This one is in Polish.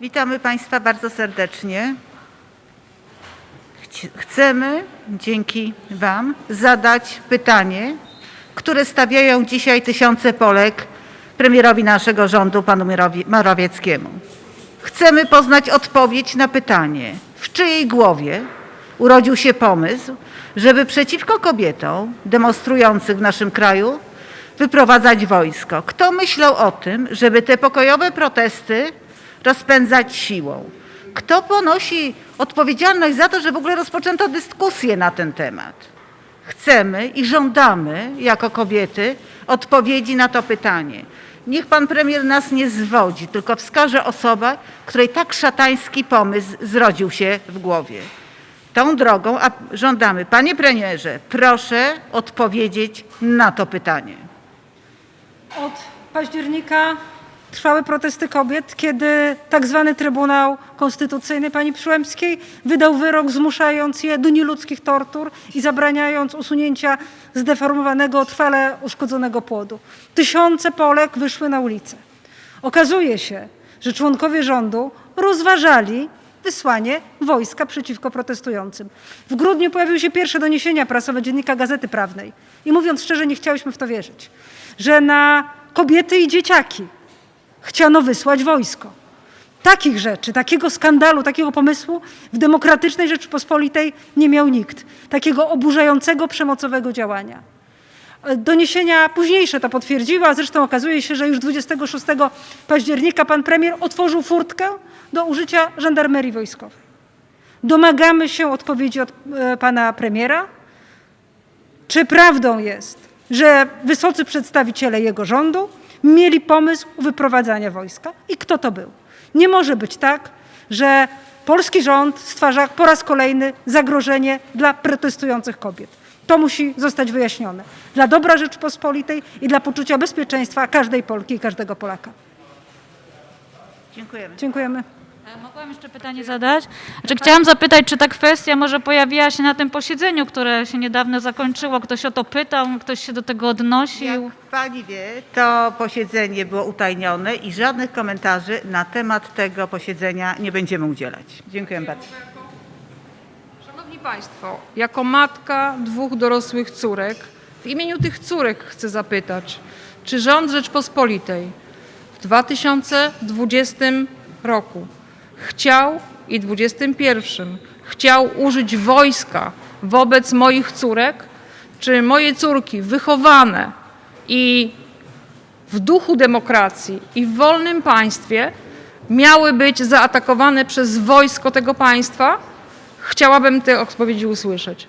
Witamy Państwa bardzo serdecznie. Chcemy dzięki Wam zadać pytanie, które stawiają dzisiaj tysiące Polek premierowi naszego rządu, panu Morawieckiemu. Chcemy poznać odpowiedź na pytanie, w czyjej głowie urodził się pomysł, żeby przeciwko kobietom demonstrujących w naszym kraju wyprowadzać wojsko. Kto myślał o tym, żeby te pokojowe protesty rozpędzać siłą? Kto ponosi odpowiedzialność za to, że w ogóle rozpoczęto dyskusję na ten temat? Chcemy i żądamy jako kobiety odpowiedzi na to pytanie. Niech pan premier nas nie zwodzi, tylko wskaże osobę, której tak szatański pomysł zrodził się w głowie. Tą drogą a żądamy, panie premierze, proszę odpowiedzieć na to pytanie. Od października trwały protesty kobiet, kiedy tak zwany Trybunał Konstytucyjny pani Przyłębskiej wydał wyrok zmuszając je do nieludzkich tortur i zabraniając usunięcia zdeformowanego, trwale uszkodzonego płodu. Tysiące Polek wyszły na ulicę. Okazuje się, że członkowie rządu rozważali wysłanie wojska przeciwko protestującym. W grudniu pojawiły się pierwsze doniesienia prasowe dziennika Gazety Prawnej i mówiąc szczerze, nie chciałyśmy w to wierzyć, że na kobiety i dzieciaki chciano wysłać wojsko. Takich rzeczy, takiego skandalu, takiego pomysłu w demokratycznej Rzeczypospolitej nie miał nikt. Takiego oburzającego, przemocowego działania. Doniesienia późniejsze to potwierdziły, a zresztą okazuje się, że już 26 października pan premier otworzył furtkę do użycia żandarmerii wojskowej. Domagamy się odpowiedzi od e, pana premiera, czy prawdą jest, że wysocy przedstawiciele jego rządu mieli pomysł wyprowadzania wojska i kto to był. Nie może być tak, że polski rząd stwarza po raz kolejny zagrożenie dla protestujących kobiet. To musi zostać wyjaśnione dla dobra Rzeczypospolitej i dla poczucia bezpieczeństwa każdej Polki i każdego Polaka. Dziękujemy. Dziękujemy. E, Mogłam jeszcze pytanie zadać? Znaczy, chciałam zapytać, czy ta kwestia może pojawiła się na tym posiedzeniu, które się niedawno zakończyło? Ktoś o to pytał, ktoś się do tego Jak odnosił? pani wie, to posiedzenie było utajnione i żadnych komentarzy na temat tego posiedzenia nie będziemy udzielać. Dziękuję bardzo. Szanowni Państwo, jako matka dwóch dorosłych córek, w imieniu tych córek chcę zapytać, czy rząd Rzeczpospolitej w 2020 roku chciał i 2021 chciał użyć wojska wobec moich córek, czy moje córki wychowane i w duchu demokracji i w wolnym państwie miały być zaatakowane przez wojsko tego państwa? Chciałabym te odpowiedzi usłyszeć.